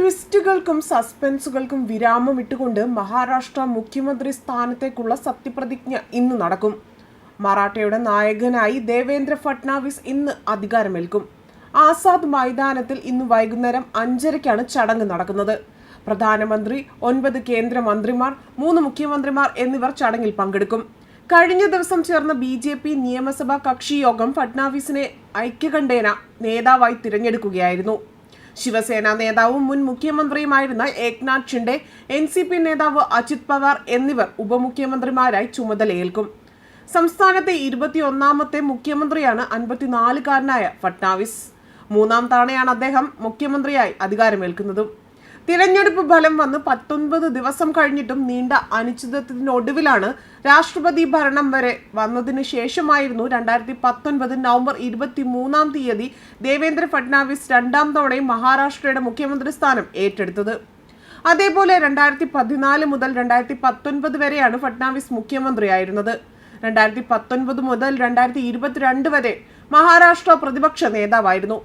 ട്വിസ്റ്റുകൾക്കും സസ്പെൻസുകൾക്കും വിരാമം ഇട്ടുകൊണ്ട് മഹാരാഷ്ട്ര മുഖ്യമന്ത്രി സ്ഥാനത്തേക്കുള്ള സത്യപ്രതിജ്ഞ ഇന്ന് നടക്കും. മറാഠയുടെ നായകനായി ദേവേന്ദ്ര ഫട്നാവിസ് ഇന്ന് അധികാരമേൽക്കും. ആസാദ് മൈതാനത്തിൽ ഇന്ന് വൈകുന്നേരം അഞ്ചരയ്ക്കാണ് ചടങ്ങ് നടക്കുന്നത്. പ്രധാനമന്ത്രി ഒൻപത് കേന്ദ്രമന്ത്രിമാർ മൂന്ന് മുഖ്യമന്ത്രിമാർ എന്നിവർ ചടങ്ങിൽ പങ്കെടുക്കും. കഴിഞ്ഞ ദിവസം ചേർന്ന ബി ജെ പി നിയമസഭാ കക്ഷിയോഗം ഫട്നാവിസിനെ ഐക്യകണ്ഠേന നേതാവായി തിരഞ്ഞെടുക്കുകയായിരുന്നു. ശിവസേന നേതാവും മുൻ മുഖ്യമന്ത്രിയുമായിരുന്ന Eknath Shinde N C P നേതാവ് അജിത് പവാർ എന്നിവർ ഉപമുഖ്യമന്ത്രിമാരായി ചുമതലയേൽക്കും. സംസ്ഥാനത്തെ ഇരുപത്തിയൊന്നാമത്തെ മുഖ്യമന്ത്രിയാണ് അൻപത്തിനാലുകാരനായ ഫട്നാവിസ്. മൂന്നാം തവണയാണ് അദ്ദേഹം മുഖ്യമന്ത്രിയായി അധികാരമേൽക്കുന്നതും. തിരഞ്ഞെടുപ്പ് ഫലം വന്ന് പത്തൊൻപത് ദിവസം കഴിഞ്ഞിട്ടും നീണ്ട അനിശ്ചിതത്വത്തിനൊടുവിലാണ് രാഷ്ട്രപതി ഭരണം വരെ വന്നതിന് ശേഷമായിരുന്നു രണ്ടായിരത്തി പത്തൊൻപത് നവംബർ ഇരുപത്തി മൂന്നാം തീയതി ദേവേന്ദ്ര ഫട്നാവിസ് രണ്ടാം തവണയും മഹാരാഷ്ട്രയുടെ മുഖ്യമന്ത്രി സ്ഥാനം ഏറ്റെടുത്തത്. അതേപോലെ രണ്ടായിരത്തി പതിനാല് മുതൽ രണ്ടായിരത്തി പത്തൊൻപത് വരെയാണ് ഫട്നാവിസ് മുഖ്യമന്ത്രിയായിരുന്നത്. രണ്ടായിരത്തി പത്തൊൻപത് മുതൽ രണ്ടായിരത്തി ഇരുപത്തിരണ്ട് വരെ മഹാരാഷ്ട്ര പ്രതിപക്ഷ നേതാവായിരുന്നു.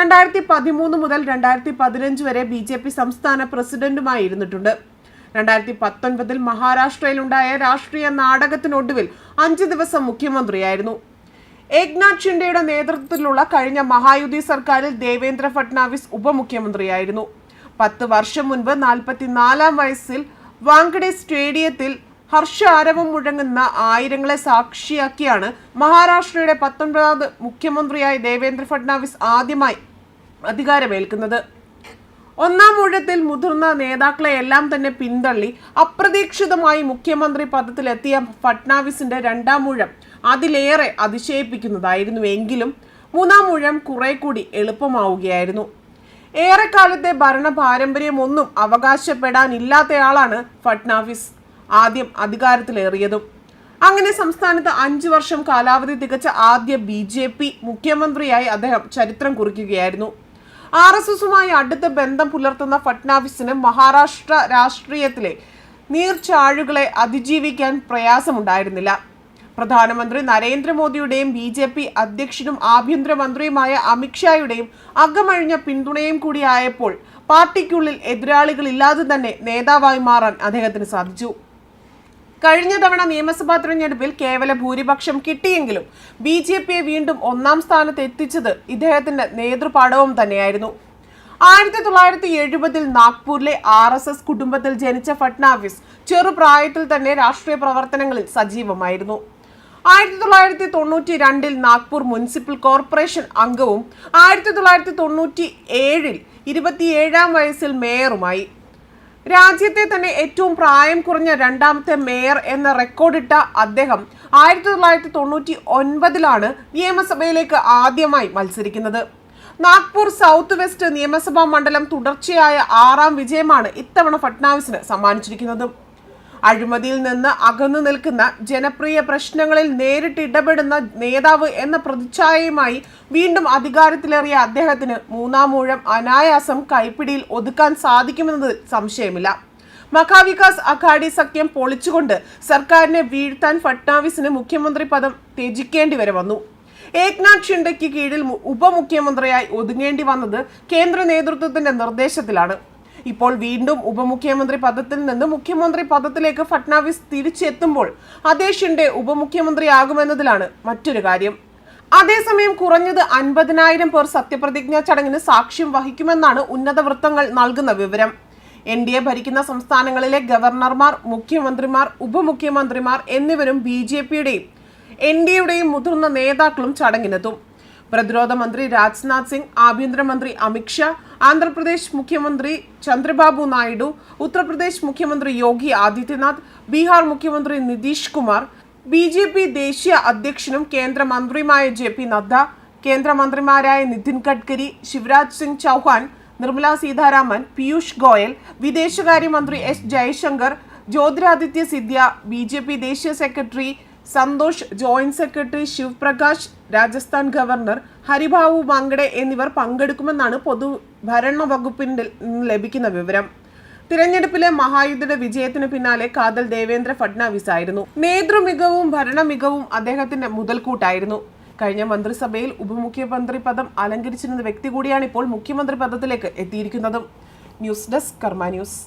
രണ്ടായിരത്തി പതിമൂന്ന് മുതൽ രണ്ടായിരത്തി പതിനഞ്ച് വരെ ബി ജെ പി സംസ്ഥാന പ്രസിഡന്റുമായി ഇരുന്നിട്ടുണ്ട് രണ്ടായിരത്തി പത്തൊൻപതിൽ മഹാരാഷ്ട്രയിലുണ്ടായ രാഷ്ട്രീയ നാടകത്തിനൊടുവിൽ അഞ്ച് ദിവസം മുഖ്യമന്ത്രിയായിരുന്നു. ഏക്നാഥ് ഷിൻഡെയുടെ നേതൃത്വത്തിലുള്ള കഴിഞ്ഞ മഹായുതി സർക്കാരിൽ ദേവേന്ദ്ര ഫട്നാവിസ് ഉപമുഖ്യമന്ത്രിയായിരുന്നു. പത്ത് വർഷം മുൻപ് നാൽപ്പത്തിനാലാം വയസ്സിൽ വാങ്കഡെ സ്റ്റേഡിയത്തിൽ ഹർഷ ആരവം മുഴങ്ങുന്ന ആയിരങ്ങളെ സാക്ഷിയാക്കിയാണ് മഹാരാഷ്ട്രയുടെ പത്തൊൻപതാമത് മുഖ്യമന്ത്രിയായി ദേവേന്ദ്ര ഫട്നാവിസ് ആദ്യമായി അധികാരമേൽക്കുന്നത്. ഒന്നാം ഊഴത്തിൽ മുതിർന്ന നേതാക്കളെ എല്ലാം തന്നെ പിന്തള്ളി അപ്രതീക്ഷിതമായി മുഖ്യമന്ത്രി പദത്തിലെത്തിയ ഫട്നാവിസിന്റെ രണ്ടാം ഊഴം അതിലേറെ അതിശയിപ്പിക്കുന്നതായിരുന്നു. എങ്കിലും മൂന്നാം ഊഴം കുറെ കൂടി എളുപ്പമാവുകയായിരുന്നു. ഏറെക്കാലത്തെ ഭരണ പാരമ്പര്യമൊന്നും അവകാശപ്പെടാനില്ലാത്തയാളാണ് ഫട്നാവിസ്. ആദ്യം അധികാരത്തിലേറിയതും. അങ്ങനെ സംസ്ഥാനത്ത് അഞ്ചു വർഷം കാലാവധി തികച്ച ആദ്യ ബി മുഖ്യമന്ത്രിയായി അദ്ദേഹം ചരിത്രം കുറിക്കുകയായിരുന്നു. ആർ എസ് എസുമായി അടുത്ത ബന്ധം പുലർത്തുന്ന ഫട്നാവിസിന് മഹാരാഷ്ട്ര രാഷ്ട്രീയത്തിലെ നീർച്ചാഴുകളെ അതിജീവിക്കാൻ പ്രയാസമുണ്ടായിരുന്നില്ല. പ്രധാനമന്ത്രി നരേന്ദ്രമോദിയുടെയും ബി ജെ പി അധ്യക്ഷനും ആഭ്യന്തരമന്ത്രിയുമായ അമിത്ഷായുടെയും അകമഴിഞ്ഞ പിന്തുണയും കൂടിയായപ്പോൾ പാർട്ടിക്കുള്ളിൽ എതിരാളികളില്ലാതെ തന്നെ നേതാവായി മാറാൻ അദ്ദേഹത്തിന് സാധിച്ചു. കഴിഞ്ഞ തവണ നിയമസഭാ തെരഞ്ഞെടുപ്പിൽ കേവല ഭൂരിപക്ഷം കിട്ടിയെങ്കിലും ബി ജെ പിയെ വീണ്ടും ഒന്നാം സ്ഥാനത്ത് എത്തിച്ചത് ഇദ്ദേഹത്തിന്റെ നേതൃപാഠവും തന്നെയായിരുന്നു. ആയിരത്തി തൊള്ളായിരത്തി എഴുപതിൽ നാഗ്പൂരിലെ ആർ എസ് എസ് കുടുംബത്തിൽ ജനിച്ച ഫട്നാവിസ് ചെറുപ്രായത്തിൽ തന്നെ രാഷ്ട്രീയ പ്രവർത്തനങ്ങളിൽ സജീവമായിരുന്നു. ആയിരത്തി തൊള്ളായിരത്തി തൊണ്ണൂറ്റി രണ്ടിൽ നാഗ്പൂർ മുനിസിപ്പൽ കോർപ്പറേഷൻ അംഗവും ആയിരത്തി തൊള്ളായിരത്തി തൊണ്ണൂറ്റി ഏഴിൽ ഇരുപത്തിയേഴാം വയസ്സിൽ മേയറുമായി. രാജ്യത്തെ തന്നെ ഏറ്റവും പ്രായം കുറഞ്ഞ രണ്ടാമത്തെ മേയർ എന്ന റെക്കോർഡിട്ട അദ്ദേഹം ആയിരത്തി തൊള്ളായിരത്തി തൊണ്ണൂറ്റി ഒൻപതിലാണ് നിയമസഭയിലേക്ക് ആദ്യമായി മത്സരിക്കുന്നത്. നാഗ്പൂർ സൗത്ത് വെസ്റ്റ് നിയമസഭാ മണ്ഡലം തുടർച്ചയായ ആറാം വിജയമാണ് ഇത്തവണ ഫട്നാവിസിന് സമ്മാനിച്ചിരിക്കുന്നത്. അഴിമതിയിൽ നിന്ന് അകന്നു നിൽക്കുന്ന ജനപ്രിയ പ്രശ്നങ്ങളിൽ നേരിട്ട് ഇടപെടുന്ന നേതാവ് എന്ന പ്രതിച്ഛായയുമായി വീണ്ടും അധികാരത്തിലേറിയ അദ്ദേഹത്തിന് മൂന്നാം ഊഴം അനായാസം കൈപ്പിടിയിൽ ഒതുക്കാൻ സാധിക്കുമെന്നത് സംശയമില്ല. മഹാവികാസ് അഘാഡി സഖ്യം പൊളിച്ചുകൊണ്ട് സർക്കാരിനെ വീഴ്ത്താൻ ഫട്നാവിസിന് മുഖ്യമന്ത്രി പദം ത്യജിക്കേണ്ടി വരെ വന്നു. ഏക്നാഥ് ഷിൻഡയ്ക്ക് കീഴിൽ ഉപമുഖ്യമന്ത്രിയായി ഒതുങ്ങേണ്ടി വന്നത് കേന്ദ്ര നേതൃത്വത്തിന്റെ നിർദ്ദേശത്തിലാണ്. ഇപ്പോൾ വീണ്ടും ഉപമുഖ്യമന്ത്രി പദത്തിൽ നിന്ന് മുഖ്യമന്ത്രി പദത്തിലേക്ക് ഫട്നാവിസ് തിരിച്ചെത്തുമ്പോൾ അതേ ഉപമുഖ്യമന്ത്രി ഉപമുഖ്യമന്ത്രിയാകുമെന്നതിലാണ് മറ്റൊരു കാര്യം. അതേസമയം കുറഞ്ഞത് അൻപതിനായിരം പേർ സത്യപ്രതിജ്ഞാ ചടങ്ങിന് സാക്ഷ്യം വഹിക്കുമെന്നാണ് ഉന്നത വൃത്തങ്ങൾ നൽകുന്ന വിവരം. എൻ ഡി എ ഭരിക്കുന്ന സംസ്ഥാനങ്ങളിലെ ഗവർണർമാർ മുഖ്യമന്ത്രിമാർ ഉപമുഖ്യമന്ത്രിമാർ എന്നിവരും ബി ജെ പിയുടെയും എൻ ഡി എയുടെയും മുതിർന്ന നേതാക്കളും ചടങ്ങിനെത്തും. പ്രതിരോധ മന്ത്രി രാജ്നാഥ് സിംഗ് ആഭ്യന്തരമന്ത്രി അമിത്ഷാ ആന്ധ്രാപ്രദേശ് മുഖ്യമന്ത്രി ചന്ദ്രബാബു നായിഡു ഉത്തർപ്രദേശ് മുഖ്യമന്ത്രി യോഗി ആദിത്യനാഥ് ബീഹാർ മുഖ്യമന്ത്രി Nitish Kumar B J P ദേശീയ അധ്യക്ഷനും കേന്ദ്രമന്ത്രിയുമായ ജെ പി നദ്ദ കേന്ദ്രമന്ത്രിമാരായ നിതിൻ ഗഡ്കരി ശിവരാജ് സിംഗ് ചൗഹാൻ നിർമ്മല സീതാരാമൻ പീയൂഷ് ഗോയൽ വിദേശകാര്യമന്ത്രി S Jaishankar Jyotiraditya Scindia B J P ദേശീയ secretary Santhosh joint secretary Shivprakash Rajasthan governor Haribhau മാങ്കഡെ എന്നിവർ പങ്കെടുക്കുമെന്നാണ് പൊതുഭരണ വകുപ്പിന്റെ ലഭിക്കുന്ന വിവരം. തിരഞ്ഞെടുപ്പിലെ മഹായുദ്ധയുടെ വിജയത്തിന് പിന്നാലെ കാതൽ ദേവേന്ദ്ര ഫഡ്നാവിസ് ആയിരുന്നു. നേതൃമികവും ഭരണമികവും അദ്ദേഹത്തിന്റെ മുതൽക്കൂട്ടായിരുന്നു. കഴിഞ്ഞ മന്ത്രിസഭയിൽ ഉപമുഖ്യമന്ത്രി പദം അലങ്കരിച്ചിരുന്ന വ്യക്തി കൂടിയാണ് ഇപ്പോൾ മുഖ്യമന്ത്രി പദത്തിലേക്ക് എത്തിയിരിക്കുന്നതും. News desk Karma news.